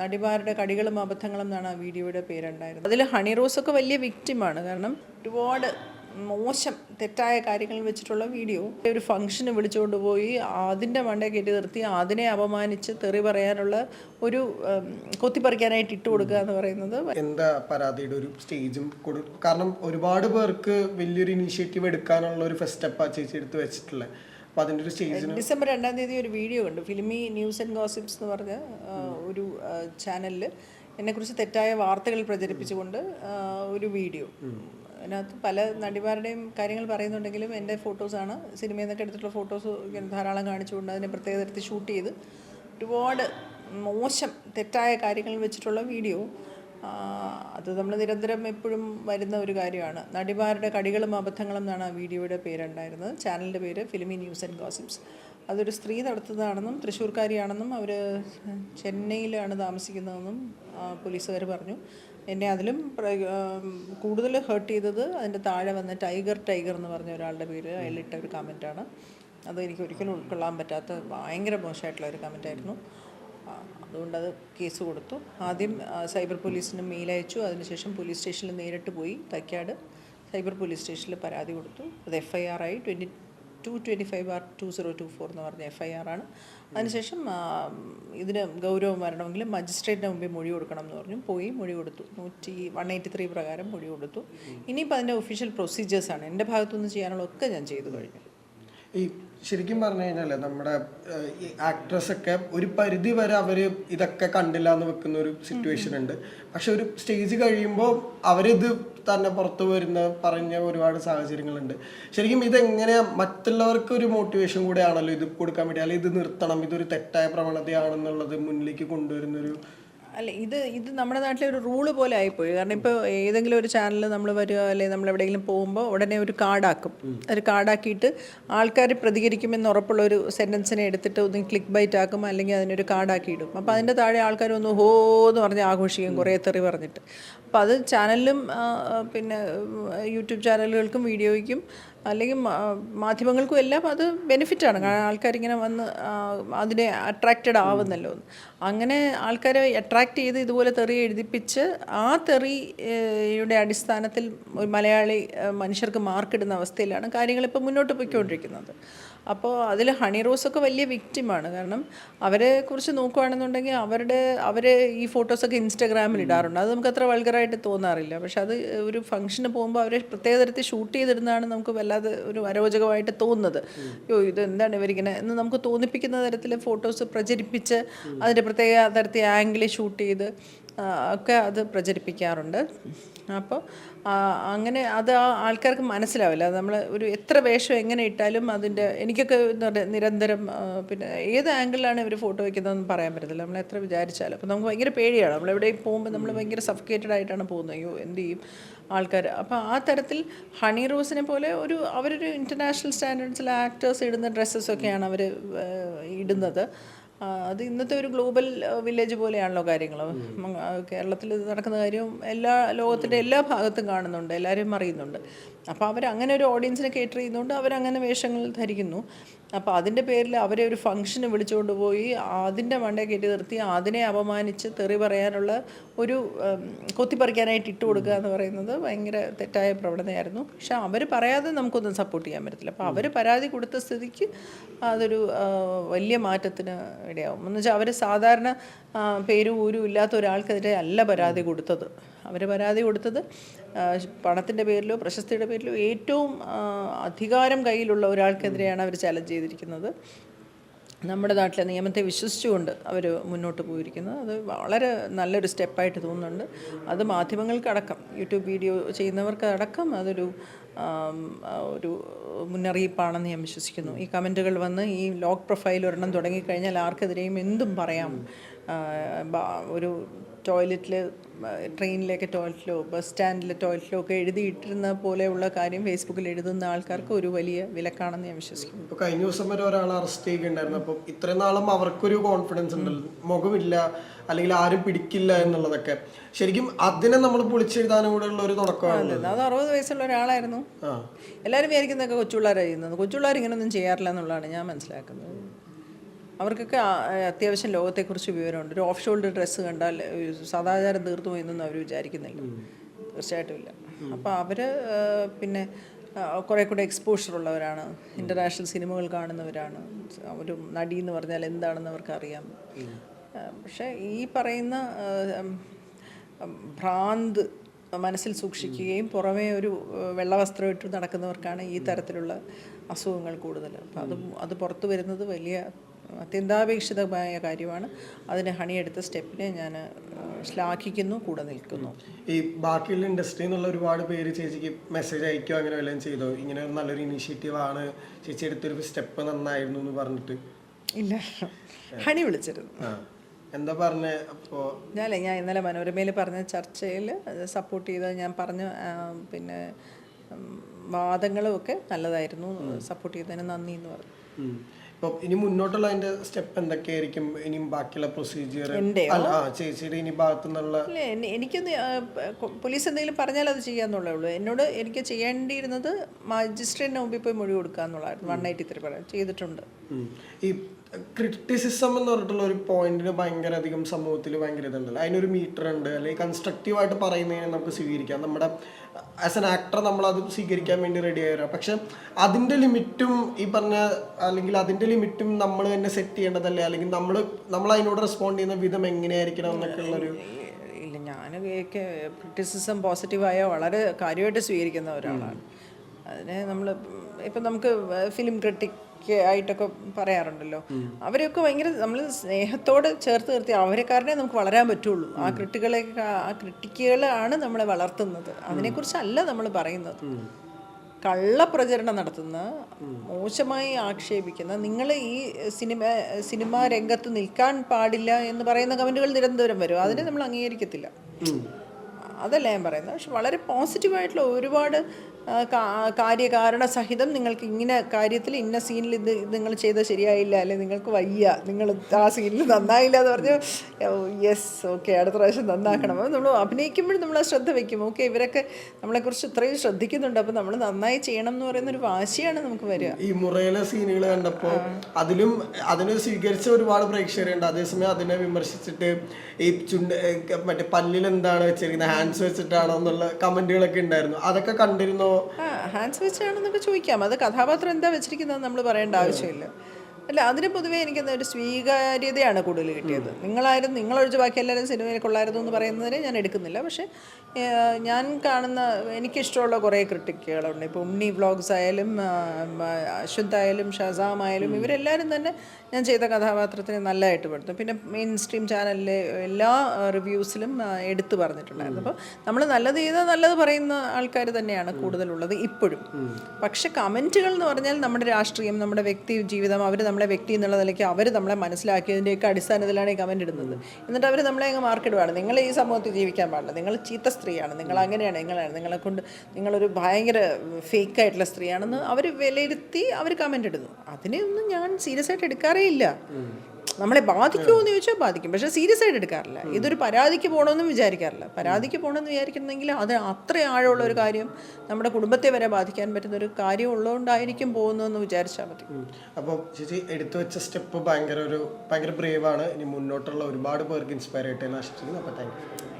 നടിമാരുടെ കടികളും അബദ്ധങ്ങളും എന്നാണ് ആ വീഡിയോയുടെ പേരുണ്ടായിരുന്നത്. അതിൽ ഹണി റോസൊക്കെ വലിയ വിക്റ്റിമാണ് കാരണം ഒരുപാട് മോശം തെറ്റായ കാര്യങ്ങൾ വെച്ചിട്ടുള്ള വീഡിയോ. ഒരു ഫംഗ്ഷന് വിളിച്ചുകൊണ്ട് പോയി അതിന്റെ മണ്ടെ കയറ്റി നിർത്തി അതിനെ അപമാനിച്ച് തെറി പറയാനുള്ള ഒരു കൊത്തിപ്പറിക്കാനായിട്ട് ഇട്ട് കൊടുക്കുക എന്ന് പറയുന്നത് എന്താ പരാതിയുടെ ഒരു സ്റ്റേജും കാരണം ഒരുപാട് പേർക്ക് വലിയൊരു ഇനീഷ്യേറ്റീവ് എടുക്കാനുള്ള ഒരു ഫസ്റ്റ് സ്റ്റെപ്പ് ചേച്ചി എടുത്ത് വെച്ചിട്ടുള്ളത് ഒരു സ്റ്റേജിന് ഡിസംബർ രണ്ടാം തീയതി ഒരു വീഡിയോ ഉണ്ട് ഫിലിമി ന്യൂസ് ആൻഡ് ഗോസിപ്സ് എന്ന് പറഞ്ഞ ഒരു ചാനലിൽ എന്നെക്കുറിച്ച് തെറ്റായ വാർത്തകൾ പ്രചരിപ്പിച്ചുകൊണ്ട് ഒരു വീഡിയോ. അതിനകത്ത് പല നടിമാരുടെയും കാര്യങ്ങൾ പറയുന്നുണ്ടെങ്കിലും എന്റെ ഫോട്ടോസാണ് സിനിമയിൽ നിന്നൊക്കെ എടുത്തിട്ടുള്ള ഫോട്ടോസ് ഇങ്ങനെ ധാരാളം കാണിച്ചുകൊണ്ട് അതിനെ പ്രത്യേക തരത്തിൽ ഷൂട്ട് ചെയ്ത് ഒരുപാട് മോശം തെറ്റായ കാര്യങ്ങൾ വെച്ചിട്ടുള്ള വീഡിയോ. അത് നമ്മൾ നിരന്തരം എപ്പോഴും വരുന്ന ഒരു കാര്യമാണ്. നടിമാരുടെ കടികളും അബദ്ധങ്ങളും എന്നാണ് ആ വീഡിയോയുടെ പേരുണ്ടായിരുന്നത്. ചാനലിന്റെ പേര് ഫിലിമി ന്യൂസ് ആൻഡ് ഗോസിപ്സ്. അതൊരു സ്ത്രീ നടത്തുന്നതാണെന്നും തൃശ്ശൂർക്കാരിയാണെന്നും അവർ ചെന്നൈയിലാണ് താമസിക്കുന്നതെന്നും പോലീസുകാർ പറഞ്ഞു. എന്നെ അതിലും കൂടുതൽ ഹേർട്ട് ചെയ്തത് അതിന്റെ താഴെ വന്ന ടൈഗർ ടൈഗർ എന്ന് പറഞ്ഞ ഒരാളുടെ പേര്. അതിലിട്ട ഒരു കമന്റാണ്. അത് എനിക്ക് ഒരിക്കലും ഉൾക്കൊള്ളാൻ പറ്റാത്ത ഭയങ്കര മോശമായിട്ടുള്ള ഒരു കമന്റായിരുന്നു. ആ, അതുകൊണ്ട് അത് കേസ് കൊടുത്തു. ആദ്യം സൈബർ പോലീസിന് മെയിൽ അയച്ചു. അതിനുശേഷം പോലീസ് സ്റ്റേഷനിൽ നേരിട്ട് പോയി തൈക്കാട് സൈബർ പോലീസ് സ്റ്റേഷനിൽ പരാതി കൊടുത്തു. അത് എഫ് ഐ ആർ ആയി. Twenty two twenty five R two zero two four എന്ന് പറഞ്ഞ എഫ് ഐ ആർ ആണ്. അതിനുശേഷം ഇതിന് ഗൗരവം വരണമെങ്കിൽ മജിസ്ട്രേറ്റിന് മുമ്പിൽ മൊഴി കൊടുക്കണം എന്ന് പറഞ്ഞു. പോയി മൊഴി കൊടുത്തു. നൂറ്റി വൺ എയ്റ്റി ത്രീ പ്രകാരം മൊഴി കൊടുത്തു. ഇനിയിപ്പോൾ അതിന്റെ ഒഫീഷ്യൽ പ്രൊസീജിയേഴ്സാണ് എന്റെ ഭാഗത്തുനിന്ന് ചെയ്യാനുള്ള ഒക്കെ ഞാൻ ചെയ്തു കഴിഞ്ഞു. ഈ ശരിക്കും പറഞ്ഞു കഴിഞ്ഞാൽ നമ്മുടെ ഈ ആക്ട്രസ് ഒക്കെ ഒരു പരിധി വരെ അവർ ഇതൊക്കെ കണ്ടില്ല എന്ന് വെക്കുന്ന ഒരു സിറ്റുവേഷൻ ഉണ്ട്. പക്ഷെ ഒരു സ്റ്റേജ് കഴിയുമ്പോൾ അവരിത് തന്നെ പുറത്തു വരുന്ന പറഞ്ഞ ഒരുപാട് സാഹചര്യങ്ങളുണ്ട്. ശരിക്കും ഇതെങ്ങനെ മറ്റുള്ളവർക്ക് ഒരു മോട്ടിവേഷൻ കൂടെയാണല്ലോ ഇത് കൊടുക്കാൻ വേണ്ടി അല്ലെങ്കിൽ ഇത് നിർത്തണം ഇതൊരു തെറ്റായ പ്രവണതയാണെന്നുള്ളത് മുന്നിലേക്ക് കൊണ്ടുവരുന്ന ഒരു അല്ല ഇത് ഇത് നമ്മുടെ നാട്ടിലെ ഒരു റൂൾ പോലെ ആയിപ്പോയി. കാരണം ഇപ്പോൾ ഏതെങ്കിലും ഒരു ചാനൽ നമ്മൾ വരിക അല്ലെങ്കിൽ നമ്മൾ എവിടെയെങ്കിലും പോകുമ്പോൾ ഉടനെ ഒരു കാർഡാക്കും ഒരു കാർഡാക്കിയിട്ട് ആൾക്കാർ പ്രതികരിക്കുമെന്ന് ഉറപ്പുള്ള ഒരു സെന്റൻസിനെ എടുത്തിട്ട് ഒന്ന് ക്ലിക്ക് ബൈറ്റ് ആക്കും അല്ലെങ്കിൽ അതിനൊരു കാർഡാക്കി ഇടും. അപ്പോൾ അതിന്റെ താഴെ ആൾക്കാർ ഒന്ന് ഹോ എന്ന് പറഞ്ഞ് ആഘോഷിക്കും കുറേ തെറി പറഞ്ഞിട്ട്. അപ്പോൾ അത് ചാനലിലും പിന്നെ യൂട്യൂബ് ചാനലുകൾക്കും വീഡിയോയ്ക്കും അല്ലെങ്കിൽ മാധ്യമങ്ങൾക്കും എല്ലാം അത് ബെനിഫിറ്റാണ് കാരണം ആൾക്കാരിങ്ങനെ വന്ന് അതിനെ അട്രാക്റ്റഡ് ആവുന്നല്ലോ. അങ്ങനെ ആൾക്കാരെ അട്രാക്റ്റ് ചെയ്ത് ഇതുപോലെ തെറി എഴുതിപ്പിച്ച് ആ തെറിയുടെ അടിസ്ഥാനത്തിൽ ഒരു മലയാളി മനുഷ്യർക്ക് മാർക്കിടുന്ന അവസ്ഥയിലാണ് കാര്യങ്ങൾ ഇപ്പോൾ മുന്നോട്ട് പോയിക്കൊണ്ടിരിക്കുന്നത്. അപ്പോൾ അതിൽ ഹണി റോസൊക്കെ വലിയ വിക്റ്റിമാണ് കാരണം അവരെ കുറിച്ച് നോക്കുകയാണെന്നുണ്ടെങ്കിൽ അവരുടെ അവർ ഈ ഫോട്ടോസൊക്കെ ഇൻസ്റ്റാഗ്രാമിൽ ഇടാറുണ്ട്. അത് നമുക്ക് അത്ര വൾഗറായിട്ട് തോന്നാറില്ല. പക്ഷെ അത് ഒരു ഫംഗ്ഷന് പോകുമ്പോൾ അവരെ പ്രത്യേക തരത്തിൽ ഷൂട്ട് ചെയ്തിരുന്നതാണ് നമുക്ക് വല്ലാതെ ഒരു അരോചകമായിട്ട് തോന്നുന്നത്. അയ്യോ ഇത് എന്താണ് ഇവരിങ്ങനെ എന്ന് നമുക്ക് തോന്നിപ്പിക്കുന്ന തരത്തിൽ ഫോട്ടോസ് പ്രചരിപ്പിച്ച് അതിന്റെ പ്രത്യേക തരത്തിൽ ആംഗിളിൽ ഷൂട്ട് ചെയ്ത് ഒക്കെ അത് പ്രചരിപ്പിക്കാറുണ്ട്. അപ്പോൾ അങ്ങനെ അത് ആ ആൾക്കാർക്ക് മനസ്സിലാവില്ല. നമ്മൾ ഒരു എത്ര വേഷം എങ്ങനെ ഇട്ടാലും അതിന്റെ എനിക്കൊക്കെ നിരന്തരം പിന്നെ ഏത് ആംഗിളിലാണ് ഇവർ ഫോട്ടോ വയ്ക്കുന്നതെന്ന് പറയാൻ പറ്റത്തില്ല. നമ്മൾ എത്ര വിചാരിച്ചാലും. അപ്പോൾ നമുക്ക് ഭയങ്കര പേടിയാണ്. നമ്മൾ എവിടെയും പോകുമ്പോൾ നമ്മൾ ഭയങ്കര സഫിക്കേറ്റഡ് ആയിട്ടാണ് പോകുന്നത്. അയ്യോ എന്ത് ചെയ്യും ആൾക്കാർ അപ്പോൾ ആ തരത്തിൽ ഹണി റോസിനെ പോലെ ഒരു അവരൊരു ഇന്റർനാഷണൽ സ്റ്റാൻഡേർഡ്സിൽ ആക്ടേഴ്സ് ഇടുന്ന ഡ്രസ്സസ് ഒക്കെയാണ് അവർ ഇടുന്നത്. അത് ഇന്നത്തെ ഒരു ഗ്ലോബൽ വില്ലേജ് പോലെയാണല്ലോ കാര്യങ്ങൾ. കേരളത്തിൽ ഇത് നടക്കുന്ന കാര്യം എല്ലാ ലോകത്തിന്റെ എല്ലാ ഭാഗത്തും കാണുന്നുണ്ട് എല്ലാവരും അറിയുന്നുണ്ട്. അപ്പോൾ അവർ അങ്ങനെ ഒരു ഓഡിയൻസിനെ കേറ്റർ ചെയ്യുന്നതുകൊണ്ട് അവരങ്ങനെ വേഷങ്ങൾ ധരിക്കുന്നു. അപ്പോൾ അതിന്റെ പേരിൽ അവരെ ഒരു ഫംഗ്ഷന് വിളിച്ചുകൊണ്ട് പോയി അതിന്റെ മണ്ടേ കയറ്റി നിർത്തി അതിനെ അപമാനിച്ച് തെറി പറയാനുള്ള ഒരു കൊത്തിപ്പറിക്കാനായിട്ട് ഇട്ട് കൊടുക്കുക എന്ന് പറയുന്നത് ഭയങ്കര തെറ്റായ പ്രവണതയായിരുന്നു. പക്ഷേ അവർ പറയാതെ നമുക്കൊന്നും സപ്പോർട്ട് ചെയ്യാൻ പറ്റത്തില്ല. അപ്പോൾ അവർ പരാതി കൊടുത്ത സ്ഥിതിക്ക് അതൊരു വലിയ മാറ്റത്തിന് ഇടയാവും. എന്ന് വെച്ചാൽ അവർ സാധാരണ പേരും ഊരും ഇല്ലാത്ത ഒരാൾക്കെതിരെ അല്ല പരാതി കൊടുത്തത്. അവർ പരാതി കൊടുത്തത് പണത്തിന്റെ പേരിലോ പ്രശസ്തിയുടെ പേരിലോ ഏറ്റവും അധികാരം കയ്യിലുള്ള ഒരാൾക്കെതിരെയാണ് അവർ ചാലഞ്ച് ചെയ്തിരിക്കുന്നത്. നമ്മുടെ നാട്ടിലെ നിയമത്തെ വിശ്വസിച്ചുകൊണ്ട് അവർ മുന്നോട്ട് പോയിരിക്കുന്നത്. അത് വളരെ നല്ലൊരു സ്റ്റെപ്പായിട്ട് തോന്നുന്നുണ്ട്. അത് മാധ്യമങ്ങൾക്കടക്കം യൂട്യൂബ് വീഡിയോ ചെയ്യുന്നവർക്ക് അടക്കം അതൊരു ഒരു മുന്നറിയിപ്പാണെന്ന് ഞാൻ വിശ്വസിക്കുന്നു. ഈ കമന്റുകൾ വന്ന് ഈ ലോക്ക് പ്രൊഫൈൽ ഒരെണ്ണം തുടങ്ങിക്കഴിഞ്ഞാൽ ആർക്കെതിരെയും എന്തും പറയാം. ഒരു ടോയ്ലറ്റിൽ ട്രെയിനിലേക്ക് ടോയ്ലറ്റിലോ ബസ് സ്റ്റാൻഡിലെ ടോയ്ലറ്റിലോ ഒക്കെ എഴുതിയിട്ടിരുന്ന പോലെയുള്ള കാര്യം ഫേസ്ബുക്കിൽ എഴുതുന്ന ആൾക്കാർക്ക് ഒരു വലിയ വിലക്കാണെന്ന് ഞാൻ വിശ്വസിക്കുന്നു. ഇപ്പൊ കഴിഞ്ഞ ദിവസം വരെ ഒരാളെ അറസ്റ്റ് ചെയ്യുകയുണ്ടായിരുന്നു. അപ്പം ഇത്രയും നാളും അവർക്കൊരു കോൺഫിഡൻസ് ഉണ്ടല്ലോ. മുഖമില്ല അല്ലെങ്കിൽ ആരും പിടിക്കില്ല എന്നുള്ളതൊക്കെ. ശരിക്കും അതിനെ നമ്മൾ പൊളിച്ചെഴുതാനും കൂടെ ഉള്ള ഒരു തുടക്കമാണ് അത് അറുപത് വയസ്സുള്ള ഒരാളായിരുന്നു. എല്ലാവരും വിചാരിക്കുന്നതൊക്കെ കൊച്ചുപിള്ളേരാണ് ചെയ്യുന്നത്. കൊച്ചുപിള്ളേർ ഇങ്ങനെയൊന്നും ചെയ്യാറില്ല എന്നുള്ളതാണ് ഞാൻ മനസ്സിലാക്കുന്നത്. അവർക്കൊക്കെ അത്യാവശ്യം ലോകത്തെക്കുറിച്ച് വിവരമുണ്ട്. ഒരു ഓഫ് ഷോൾഡർ ഡ്രസ്സ് കണ്ടാൽ സദാചാരം തീർത്തു പോയെന്നൊന്നും അവർ വിചാരിക്കുന്നില്ല. തീർച്ചയായിട്ടും ഇല്ല. അപ്പോൾ അവർ പിന്നെ കുറേ കൂടെ എക്സ്പോഷർ ഉള്ളവരാണ്. ഇന്റർനാഷണൽ സിനിമകൾ കാണുന്നവരാണ്. ഒരു നടി എന്ന് പറഞ്ഞാൽ എന്താണെന്ന് അവർക്കറിയാം. പക്ഷേ ഈ പറയുന്ന ഭ്രാന്ത് മനസ്സിൽ സൂക്ഷിക്കുകയും പുറമേ ഒരു വെള്ളവസ്ത്രം ഇട്ട് നടക്കുന്നവർക്കാണ് ഈ തരത്തിലുള്ള അസുഖങ്ങൾ കൂടുതൽ. അപ്പം അത് അത് പുറത്തു വരുന്നത് വലിയ അത്യന്താപേക്ഷിതമായ കാര്യമാണ്. അതിന് ഹണിയെടുത്ത എടുത്ത സ്റ്റെപ്പിനെ ഞാൻ ശ്ലാഘിക്കുന്നു കൂടെ നിൽക്കുന്നു. ഈ ബാക്കിയുള്ള ഇൻഡസ്ട്രി എന്നുള്ള ഒരുപാട് പേര് ചേച്ചിക്ക് മെസ്സേജ് അയക്കുകയോ അങ്ങനെ വല്ലതും ചെയ്തോ? ഇങ്ങനെ നല്ലൊരു ഇനീഷ്യേറ്റീവ് ആണ് ചേച്ചി എടുത്തൊരു സ്റ്റെപ്പ് നന്നായിരുന്നു എന്ന് പറഞ്ഞിട്ട്. ഇല്ല. ഹണി വിളിച്ചിരുന്നു. എന്താ പറഞ്ഞ? അപ്പോ ഞാനല്ലേ ഞാൻ ഇന്നലെ മനോരമയിൽ പറഞ്ഞ ചർച്ചയിൽ സപ്പോർട്ട് ചെയ്ത് ഞാൻ പറഞ്ഞു പിന്നെ വാദങ്ങളും ഒക്കെ നല്ലതായിരുന്നു. സപ്പോർട്ട് ചെയ്തതിന് നന്ദി എന്ന് പറഞ്ഞു. ഉം. ഇനി മുന്നോട്ടുള്ള അതിന്റെ സ്റ്റെപ്പ് എന്തൊക്കെയായിരിക്കും? ഇനിയും ബാക്കിയുള്ള പ്രൊസീജിയർ ആ ചേച്ചിയുടെ ഇനി ഭാഗത്തു നിന്നുള്ള എനിക്കൊന്ന് പോലീസ് എന്തെങ്കിലും പറഞ്ഞാൽ അത് ചെയ്യാന്നുള്ളേ ഉള്ളൂ എന്നോട് എനിക്ക് ചെയ്യേണ്ടിയിരുന്നത് മജിസ്ട്രേറ്റിന് മുമ്പിൽ പോയി മൊഴി കൊടുക്കുക എന്നുള്ളതായിരുന്നു വൺ എയ്റ്റി ത്രീ പറയാം ചെയ്തിട്ടുണ്ട് ഈ ക്രിറ്റിസിസം എന്ന് പറഞ്ഞിട്ടുള്ള ഒരു പോയിന്റിന് ഭയങ്കര അധികം സമൂഹത്തിൽ ഭയങ്കര ഇതുണ്ടല്ലോ. അതിനൊരു മീറ്റർ ഉണ്ട്. അല്ലെങ്കിൽ കൺസ്ട്രക്റ്റീവ് ആയിട്ട് പറയുന്നതിനെ നമുക്ക് സ്വീകരിക്കാം. നമ്മുടെ ആസ് എൻ ആക്ടർ നമ്മൾ അത് സ്വീകരിക്കാൻ വേണ്ടി റെഡി ആയി വരാം പക്ഷെ അതിന്റെ ലിമിറ്റും ഈ പറഞ്ഞ അല്ലെങ്കിൽ അതിന്റെ ലിമിറ്റും നമ്മൾ തന്നെ സെറ്റ് ചെയ്യേണ്ടതല്ലേ? അല്ലെങ്കിൽ നമ്മൾ നമ്മൾ അതിനോട് റെസ്പോണ്ട് ചെയ്യുന്ന വിധം എങ്ങനെയായിരിക്കണം എന്നൊക്കെ ഉള്ളൊരു ഇല്ല ഞാൻ ക്രിറ്റിസിസം പോസിറ്റീവായ വളരെ കാര്യമായിട്ട് സ്വീകരിക്കുന്ന ഒരാളാണ്. അതിനെ നമ്മൾ ഇപ്പം നമുക്ക് ഫിലിം ക്രിട്ടിക് ആയിട്ടൊക്കെ പറയാറുണ്ടല്ലോ. അവരെയൊക്കെ ഭയങ്കര നമ്മൾ സ്നേഹത്തോട് ചേർത്ത് നിർത്തി അവരെ കാരണേ നമുക്ക് വളരാൻ പറ്റുള്ളൂ. ആ ക്രിട്ടികളെ ആ ക്രിട്ടിക്കുകളാണ് നമ്മളെ വളർത്തുന്നത്. അതിനെക്കുറിച്ചല്ല നമ്മൾ പറയുന്നത്. കള്ളപ്രചരണം നടത്തുന്ന മോശമായി ആക്ഷേപിക്കുന്ന നിങ്ങൾ ഈ സിനിമ സിനിമാ രംഗത്ത് നിൽക്കാൻ പാടില്ല എന്ന് പറയുന്ന കമന്റുകൾ നിരന്തരം വരും. അതിനെ നമ്മൾ അംഗീകരിക്കത്തില്ല. അതല്ല ഞാൻ പറയുന്നത്. പക്ഷെ വളരെ പോസിറ്റീവായിട്ടുള്ള ഒരുപാട് കാര്യകാരണ സഹിതം നിങ്ങൾക്ക് ഇങ്ങനെ കാര്യത്തിൽ ഇന്ന സീനിൽ ഇത് നിങ്ങൾ ചെയ്ത ശരിയായില്ല അല്ലെ നിങ്ങൾക്ക് വയ്യ നിങ്ങൾ ആ സീനിൽ നന്നായില്ല എന്ന് പറഞ്ഞു യെസ് ഓക്കെ അടുത്ത പ്രാവശ്യം നന്നാക്കണം. അപ്പോൾ നമ്മൾ അഭിനയിക്കുമ്പോഴും നമ്മൾ ആ ശ്രദ്ധ വയ്ക്കും. ഓക്കെ ഇവരൊക്കെ നമ്മളെക്കുറിച്ച് ഇത്രയും ശ്രദ്ധിക്കുന്നുണ്ട്. അപ്പോൾ നമ്മൾ നന്നായി ചെയ്യണം എന്ന് പറയുന്ന ഒരു വാശിയാണ് നമുക്ക് വരിക. ഈ മുറയിലെ സീനുകൾ കണ്ടപ്പോൾ അതിലും അതിനെ സ്വീകരിച്ച ഒരുപാട് പ്രേക്ഷകരുണ്ട്. അതേസമയം അതിനെ വിമർശിച്ചിട്ട് ഈ ചുണ്ട് മറ്റേ പല്ലിൽ എന്താണ് വെച്ചിരിക്കുന്നത്? ഹാൻഡ്സ് വെച്ചിട്ടാണോ എന്നുള്ള കമന്റുകളൊക്കെ ഉണ്ടായിരുന്നു. അതൊക്കെ കണ്ടിരുന്നോ? ആ ഹാൻഡ്സ് വെച്ചാണെന്നൊക്കെ ചോദിക്കാം. അത് കഥാപാത്രം എന്താ വെച്ചിരിക്കുന്നത് നമ്മൾ പറയേണ്ട ആവശ്യമില്ല. അല്ല അതിന് പൊതുവേ എനിക്ക് ഒരു സ്വീകാര്യതയാണ് കൂടുതൽ കിട്ടിയത്. നിങ്ങളായിരുന്നു നിങ്ങളൊഴിച്ച് ബാക്കി എല്ലാവരും സിനിമയിൽ കൊള്ളായിരുന്നു എന്ന് പറയുന്നതിനെ ഞാൻ എടുക്കുന്നില്ല. പക്ഷേ ഞാൻ കാണുന്ന എനിക്കിഷ്ടമുള്ള കുറേ ക്രിട്ടിക്കുകളുണ്ട്. ഇപ്പോൾ ഉണ്ണി വ്ളോഗ്സ് ആയാലും അശ്വന്ത് ആയാലും ഷസാം ആയാലും ഇവരെല്ലാവരും തന്നെ ഞാൻ ചെയ്ത കഥാപാത്രത്തിന് നല്ലതായിട്ട് പെടുത്തും പിന്നെ മെയിൻ സ്ട്രീം ചാനലിലെ എല്ലാ റിവ്യൂസിലും എടുത്തു പറഞ്ഞിട്ടുണ്ടായിരുന്നു. അപ്പോൾ നമ്മൾ നല്ലത് ചെയ്താൽ നല്ലത് പറയുന്ന ആൾക്കാർ തന്നെയാണ് കൂടുതലുള്ളത് ഇപ്പോഴും. പക്ഷെ കമന്റുകൾ എന്ന് പറഞ്ഞാൽ നമ്മുടെ രാഷ്ട്രീയം നമ്മുടെ വ്യക്തി ജീവിതം അവർ നമ്മളെ വ്യക്തി എന്നുള്ള നിലയ്ക്ക് അവർ നമ്മളെ മനസ്സിലാക്കിയതിന്റെയൊക്കെ അടിസ്ഥാനത്തിലാണ് ഈ കമന്റ് ഇടുന്നത്. എന്നിട്ട് അവർ നമ്മളെ അങ്ങ് മാർക്കിടുവാണ് നിങ്ങൾ ഈ സമൂഹത്തിൽ ജീവിക്കാൻ പാടില്ല. നിങ്ങൾ ചീത്ത സ്ത്രീയാണ്. നിങ്ങൾ അങ്ങനെയാണ് നിങ്ങളാണ് നിങ്ങളെ കൊണ്ട് നിങ്ങളൊരു ഭയങ്കര ഫേക്ക് ആയിട്ടുള്ള സ്ത്രീയാണെന്ന് അവർ വിലയിരുത്തി അവർ കമന്റ് ഇടുന്നു. അതിനെയൊന്നും ഞാൻ സീരിയസ് ആയിട്ട് എടുക്കാറേ ഇല്ല നമ്മളെ ബാധിക്കുമോ എന്ന് ചോദിച്ചാൽ ബാധിക്കും. പക്ഷെ സീരിയസ് ആയിട്ട് എടുക്കാറില്ല. ഇതൊരു പരാതിക്ക് പോകണമെന്നും വിചാരിക്കാറില്ല. പരാതിക്ക് പോകണമെന്ന് വിചാരിക്കുന്നെങ്കിൽ അത് അത്ര ആഴമുള്ള ഒരു കാര്യം നമ്മുടെ കുടുംബത്തെ വരെ ബാധിക്കാൻ പറ്റുന്ന ഒരു കാര്യം ഉള്ളതുകൊണ്ടായിരിക്കും പോകുന്നതെന്ന് വിചാരിച്ചാൽ മതി. അപ്പോൾ ചേച്ചി എടുത്തു വെച്ച സ്റ്റെപ്പ് ഭയങ്കര ഒരു ഭയങ്കര ബ്രേവാണ് ഇനി മുന്നോട്ടുള്ള ഒരുപാട് പേർക്ക് ഇൻസ്പയർ ആയിട്ട് ആശിച്ചിരുന്നു അപ്പോൾ താങ്ക് യു